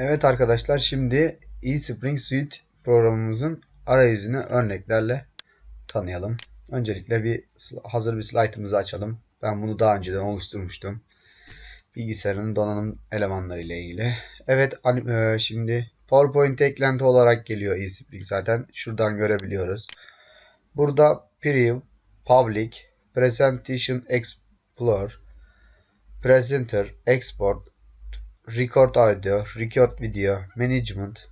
Evet arkadaşlar şimdi eSpring Suite programımızın arayüzünü örneklerle tanıyalım. Öncelikle bir hazır bir slaytımızı açalım. Ben bunu daha önceden oluşturmuştum. Bilgisayarın donanım elemanları ile ilgili. Evet e, şimdi PowerPoint eklenti olarak geliyor eSpring zaten. Şuradan görebiliyoruz. Burada Preview, Public, Presentation Explorer, Presenter, Export, record audio, record video, management,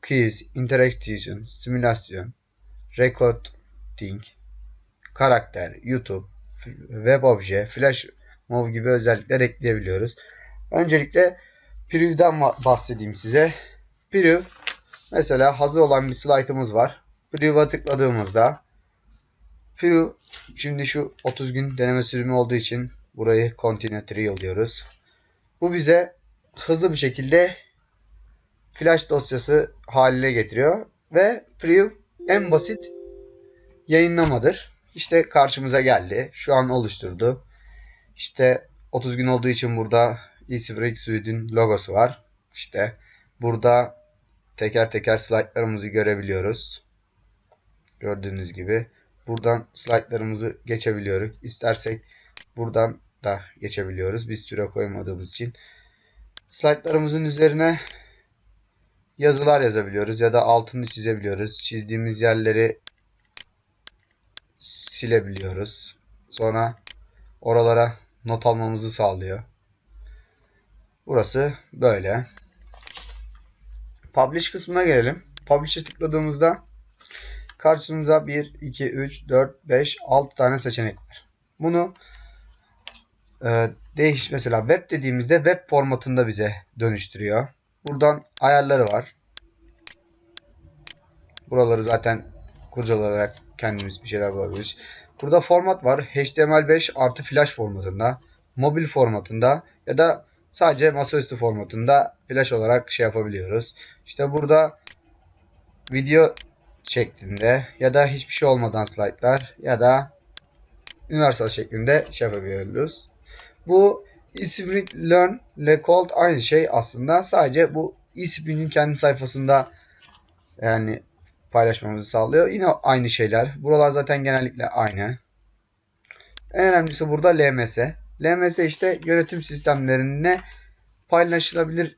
quiz, interaction, simülasyon, recording, karakter, YouTube, web obje, flash mob gibi özellikler ekleyebiliyoruz. Öncelikle preview'den bahsedeyim size. Preview mesela hazır olan bir slaytımız var. Preview'a tıkladığımızda preview şimdi şu 30 gün deneme sürümü olduğu için burayı continue trial diyoruz. Bu bize hızlı bir şekilde flash dosyası haline getiriyor ve preview en basit yayınlamadır. İşte karşımıza geldi. Şu an oluşturdu. İşte 30 gün olduğu için burada EasyBreak Suite'in logosu var. İşte burada teker teker slaytlarımızı görebiliyoruz. Gördüğünüz gibi. Buradan slaytlarımızı geçebiliyoruz. İstersek buradan da geçebiliyoruz. Biz süre koymadığımız için. Slaytlarımızın üzerine yazılar yazabiliyoruz ya da altını çizebiliyoruz. Çizdiğimiz yerleri silebiliyoruz. Sonra oralara not almamızı sağlıyor. Burası böyle. Publish kısmına gelelim. Publish'e tıkladığımızda karşımıza 1, 2, 3, 4, 5, 6 tane seçenek var. Bunu e, değiş mesela web dediğimizde web formatında bize dönüştürüyor. Buradan ayarları var. Buraları zaten kurcalayarak kendimiz bir şeyler bulabiliriz. Burada format var. HTML5 artı flash formatında, mobil formatında ya da sadece masaüstü formatında flash olarak şey yapabiliyoruz. İşte burada video şeklinde ya da hiçbir şey olmadan slaytlar ya da universal şeklinde şey yapabiliyoruz. Bu eSpring Learn ile Cold aynı şey aslında. Sadece bu eSpring'in kendi sayfasında yani paylaşmamızı sağlıyor. Yine aynı şeyler. Buralar zaten genellikle aynı. En önemlisi burada LMS. LMS işte yönetim sistemlerine paylaşılabilir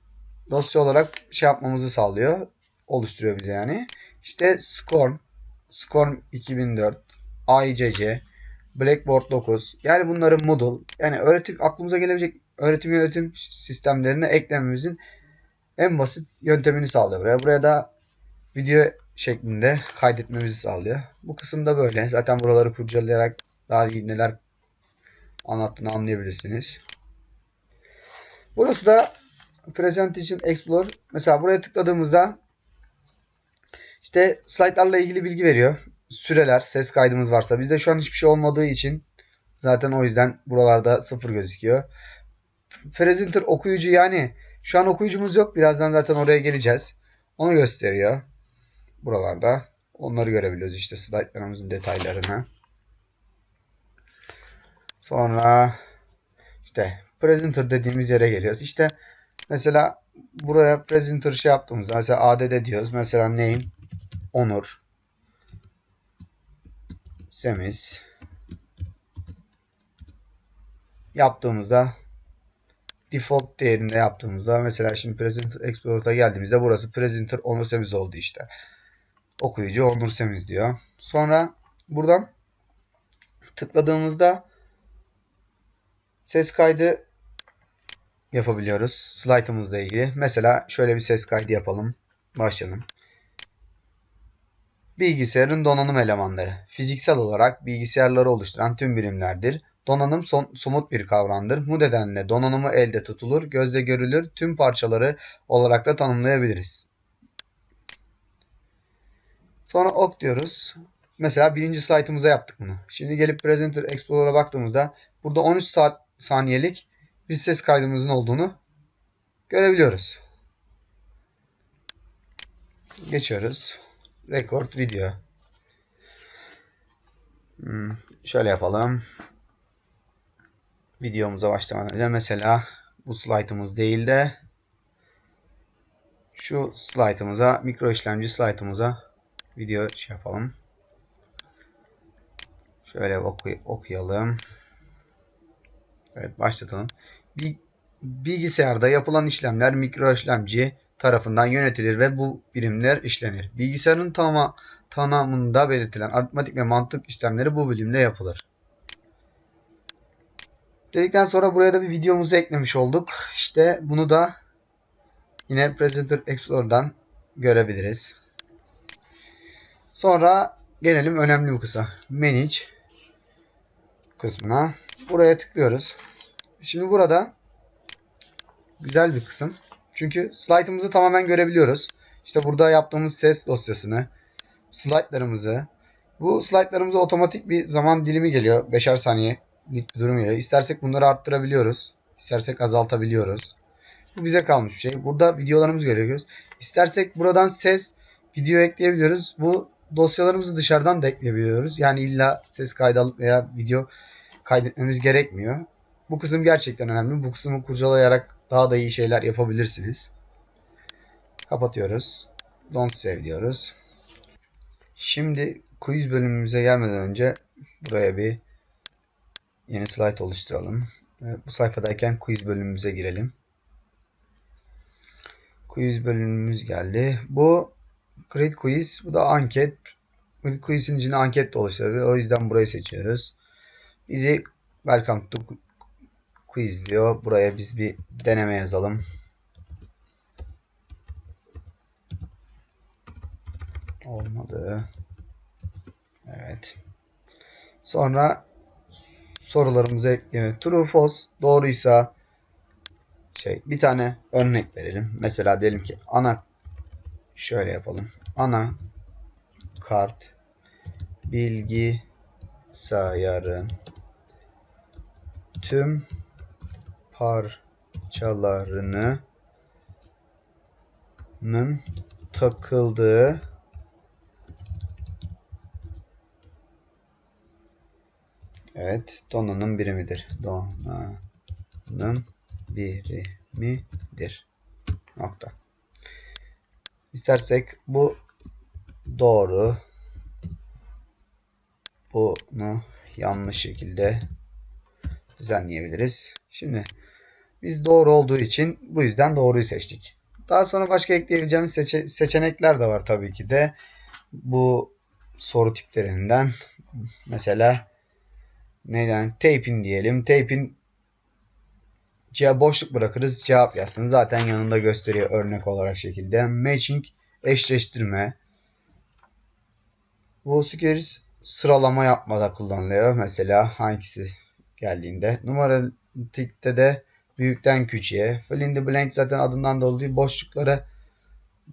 dosya olarak şey yapmamızı sağlıyor. Oluşturuyor bize yani. İşte SCORM, SCORM 2004, AICC, Blackboard 9. Yani bunları Moodle. Yani öğretim aklımıza gelebilecek öğretim yönetim sistemlerine eklememizin en basit yöntemini sağlıyor buraya. Buraya da video şeklinde kaydetmemizi sağlıyor. Bu kısımda böyle. Zaten buraları kurcalayarak daha iyi neler anlattığını anlayabilirsiniz. Burası da Presentation Explorer. Mesela buraya tıkladığımızda işte slaytlarla ilgili bilgi veriyor süreler, ses kaydımız varsa. Bizde şu an hiçbir şey olmadığı için zaten o yüzden buralarda sıfır gözüküyor. Presenter okuyucu yani şu an okuyucumuz yok. Birazdan zaten oraya geleceğiz. Onu gösteriyor. Buralarda. Onları görebiliyoruz işte slaytlarımızın detaylarını. Sonra işte presenter dediğimiz yere geliyoruz. İşte mesela buraya presenter şey yaptığımızda mesela add diyoruz. Mesela name Onur semiz yaptığımızda default değerinde yaptığımızda mesela şimdi presenter explorer'a geldiğimizde burası presenter onur semiz oldu işte. Okuyucu onur semiz diyor. Sonra buradan tıkladığımızda ses kaydı yapabiliyoruz. Slaytımızla ilgili. Mesela şöyle bir ses kaydı yapalım. Başlayalım. Bilgisayarın donanım elemanları. Fiziksel olarak bilgisayarları oluşturan tüm birimlerdir. Donanım son, somut bir kavramdır. Bu nedenle donanımı elde tutulur, gözle görülür, tüm parçaları olarak da tanımlayabiliriz. Sonra ok diyoruz. Mesela birinci slaytımıza yaptık bunu. Şimdi gelip Presenter Explorer'a baktığımızda burada 13 saat saniyelik bir ses kaydımızın olduğunu görebiliyoruz. Geçiyoruz. Record video. Hmm, şöyle yapalım. Videomuza başlamadan önce mesela bu slaytımız değil de Şu slaytımıza, mikro işlemci slaytımıza video şey yapalım. Şöyle oku okuyalım. Evet başlatalım. Bilgisayarda yapılan işlemler mikro işlemci tarafından yönetilir ve bu birimler işlenir. Bilgisayarın tama, tanımında belirtilen aritmetik ve mantık işlemleri bu birimde yapılır. Dedikten sonra buraya da bir videomuzu eklemiş olduk. İşte bunu da yine Presenter Explorer'dan görebiliriz. Sonra gelelim önemli bir kısa. Manage kısmına. Buraya tıklıyoruz. Şimdi burada güzel bir kısım. Çünkü slaytımızı tamamen görebiliyoruz. İşte burada yaptığımız ses dosyasını, slaytlarımızı. Bu slaytlarımıza otomatik bir zaman dilimi geliyor. 5'er saniye bir durum geliyor. İstersek bunları arttırabiliyoruz. İstersek azaltabiliyoruz. Bu bize kalmış bir şey. Burada videolarımızı görüyoruz. İstersek buradan ses, video ekleyebiliyoruz. Bu dosyalarımızı dışarıdan da ekleyebiliyoruz. Yani illa ses kaydı alıp veya video kaydetmemiz gerekmiyor. Bu kısım gerçekten önemli. Bu kısmı kurcalayarak daha da iyi şeyler yapabilirsiniz. Kapatıyoruz. Don't save diyoruz. Şimdi quiz bölümümüze gelmeden önce buraya bir yeni slide oluşturalım. Bu sayfadayken quiz bölümümüze girelim. Quiz bölümümüz geldi. Bu Create Quiz. Bu da anket. Bu quizin içinde anket de oluşturabilir. O yüzden burayı seçiyoruz. Bizi Welcome to Quiz diyor. Buraya biz bir deneme yazalım. Olmadı. Evet. Sonra sorularımızı ekleme. True false doğruysa şey bir tane örnek verelim. Mesela diyelim ki ana şöyle yapalım. Ana kart bilgi sayarın tüm parçalarının takıldığı Evet, donanım birimidir. Donanım birimidir. Nokta. İstersek bu doğru. Bunu yanlış şekilde düzenleyebiliriz. Şimdi biz doğru olduğu için bu yüzden doğruyu seçtik. Daha sonra başka ekleyebileceğimiz seçe seçenekler de var tabii ki de. Bu soru tiplerinden mesela neden tape'in diyelim. Tape'in boşluk bırakırız. Cevap yazsın. Zaten yanında gösteriyor örnek olarak şekilde. Matching eşleştirme. Bu series sıralama yapmada kullanılıyor. Mesela hangisi geldiğinde. Numaratikte de büyükten küçüğe. Fill in the blank zaten adından dolayı boşlukları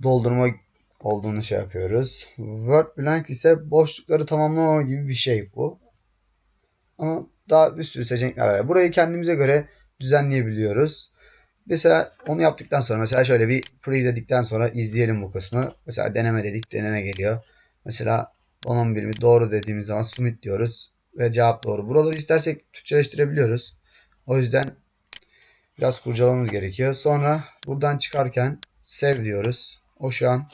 doldurma olduğunu şey yapıyoruz. Word blank ise boşlukları tamamlama gibi bir şey bu. Ama daha bir sürü seçenekler var. Burayı kendimize göre düzenleyebiliyoruz. Mesela onu yaptıktan sonra mesela şöyle bir pre dedikten sonra izleyelim bu kısmı. Mesela deneme dedik deneme geliyor. Mesela onun birimi doğru dediğimiz zaman submit diyoruz. Ve cevap doğru. Buraları istersek Türkçeleştirebiliyoruz. O yüzden biraz kurcalamamız gerekiyor. Sonra buradan çıkarken save diyoruz. O şu an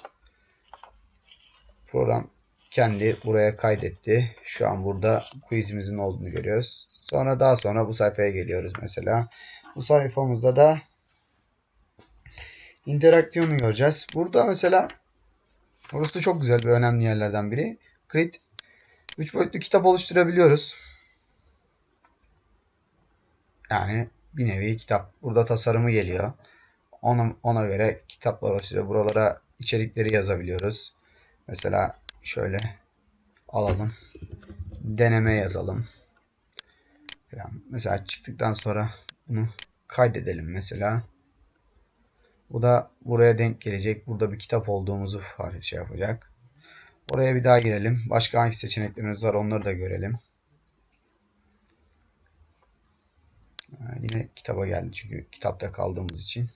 program kendi buraya kaydetti. Şu an burada quizimizin olduğunu görüyoruz. Sonra daha sonra bu sayfaya geliyoruz mesela. Bu sayfamızda da interaksiyonu göreceğiz. Burada mesela burası çok güzel bir önemli yerlerden biri. Create 3 boyutlu kitap oluşturabiliyoruz. Yani bir nevi kitap. Burada tasarımı geliyor. Ona, ona göre kitaplar oluşturuyor. Buralara içerikleri yazabiliyoruz. Mesela şöyle alalım. Deneme yazalım. Mesela çıktıktan sonra bunu kaydedelim mesela. Bu da buraya denk gelecek. Burada bir kitap olduğumuzu şey yapacak. Oraya bir daha girelim. Başka hangi seçeneklerimiz var onları da görelim. Yine kitaba geldi çünkü kitapta kaldığımız için.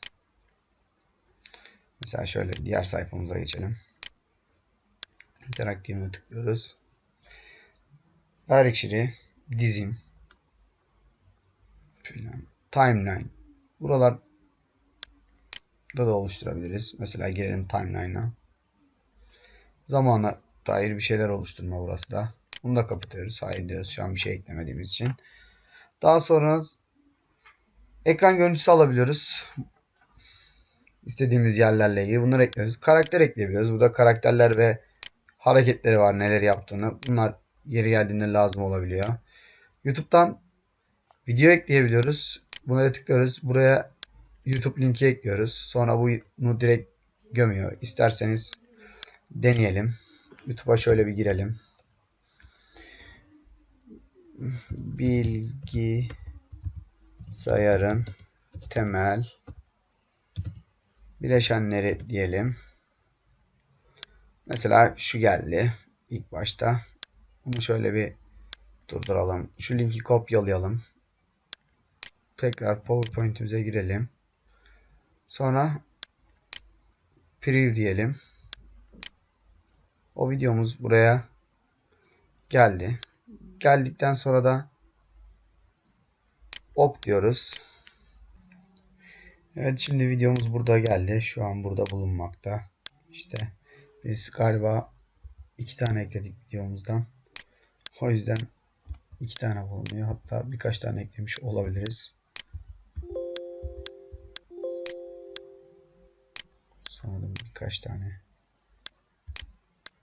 Mesela şöyle diğer sayfamıza geçelim. Interaktifine tıklıyoruz. Directory, dizin, timeline. Buralar da oluşturabiliriz. Mesela girelim timeline'a. Zamana dair bir şeyler oluşturma burası da. Bunu da kapatıyoruz. Hayır diyoruz. Şu an bir şey eklemediğimiz için. Daha sonra ekran görüntüsü alabiliyoruz. İstediğimiz yerlerle ilgili bunları ekliyoruz. Karakter ekleyebiliyoruz. Burada karakterler ve hareketleri var. Neler yaptığını. Bunlar yeri geldiğinde lazım olabiliyor. YouTube'dan video ekleyebiliyoruz. Buna da tıklıyoruz. Buraya YouTube linki ekliyoruz. Sonra bunu direkt gömüyor. İsterseniz deneyelim. YouTube'a şöyle bir girelim. Bilgi sayarın temel bileşenleri diyelim. Mesela şu geldi ilk başta. Bunu şöyle bir durduralım. Şu linki kopyalayalım. Tekrar PowerPoint'imize girelim. Sonra preview diyelim. O videomuz buraya geldi. Geldikten sonra da ok diyoruz. Evet şimdi videomuz burada geldi. Şu an burada bulunmakta. İşte biz galiba iki tane ekledik videomuzdan. O yüzden iki tane bulunuyor. Hatta birkaç tane eklemiş olabiliriz. Sanırım birkaç tane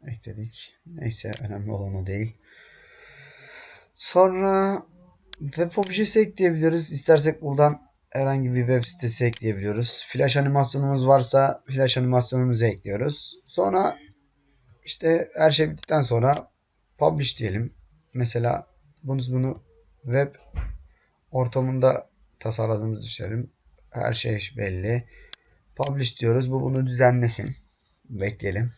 ekledik. Neyse önemli olan o değil. Sonra web objesi ekleyebiliriz. İstersek buradan herhangi bir web sitesi ekleyebiliyoruz. Flash animasyonumuz varsa flash animasyonumuzu ekliyoruz. Sonra işte her şey bittikten sonra publish diyelim. Mesela bunu, bunu web ortamında tasarladığımızı düşünelim. Her şey belli. Publish diyoruz. Bu bunu düzenlesin. Bekleyelim.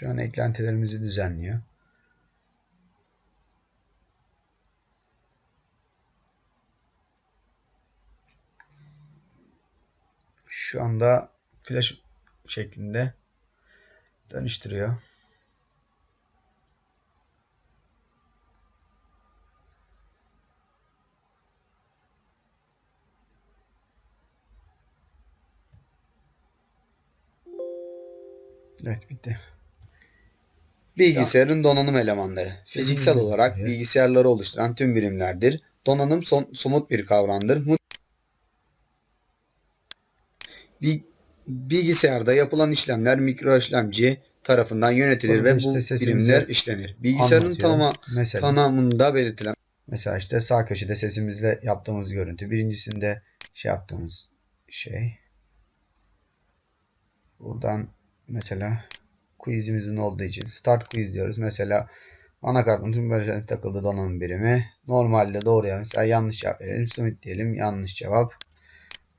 Şu an eklentilerimizi düzenliyor. Şu anda flash şeklinde dönüştürüyor. Evet bitti. Bilgisayarın donanım elemanları. Fiziksel olarak bilgisayarları oluşturan tüm birimlerdir. Donanım son, somut bir kavramdır. Bilgisayarda yapılan işlemler mikro işlemci tarafından yönetilir Burada ve işte bu birimler işlenir. Bilgisayarın Anlatıyorum. tama- Mesela, tanımında belirtilen mesela işte sağ köşede sesimizle yaptığımız görüntü. Birincisinde şey yaptığımız şey. Buradan mesela quizimizin olduğu için start quiz diyoruz. Mesela anakartın tüm bölgelerine takıldı donanım birimi. Normalde doğru ya. Mesela yanlış cevap verelim. Submit diyelim. Yanlış cevap.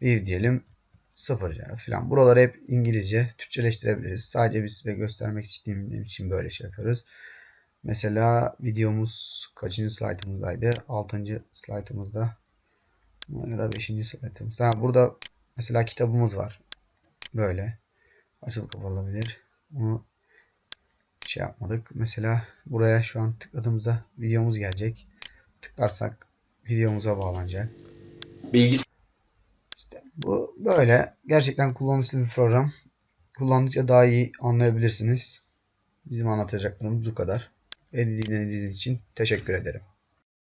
Bir diyelim. Sıfır cevap falan. Buraları hep İngilizce Türkçeleştirebiliriz. Sadece biz size göstermek istediğim için böyle şey yapıyoruz. Mesela videomuz kaçıncı slaytımızdaydı? 6. slaytımızda ya da 5. slaytımızda. Ha, burada mesela kitabımız var. Böyle. Açılıp kapatılabilir. Onu şey yapmadık. Mesela buraya şu an tıkladığımızda videomuz gelecek. Tıklarsak videomuza bağlanacak. Bilgis İşte bu böyle. Gerçekten kullanışlı bir program. Kullandıkça daha iyi anlayabilirsiniz. Bizim anlatacaklarımız bu kadar. Beni dinlediğiniz için teşekkür ederim.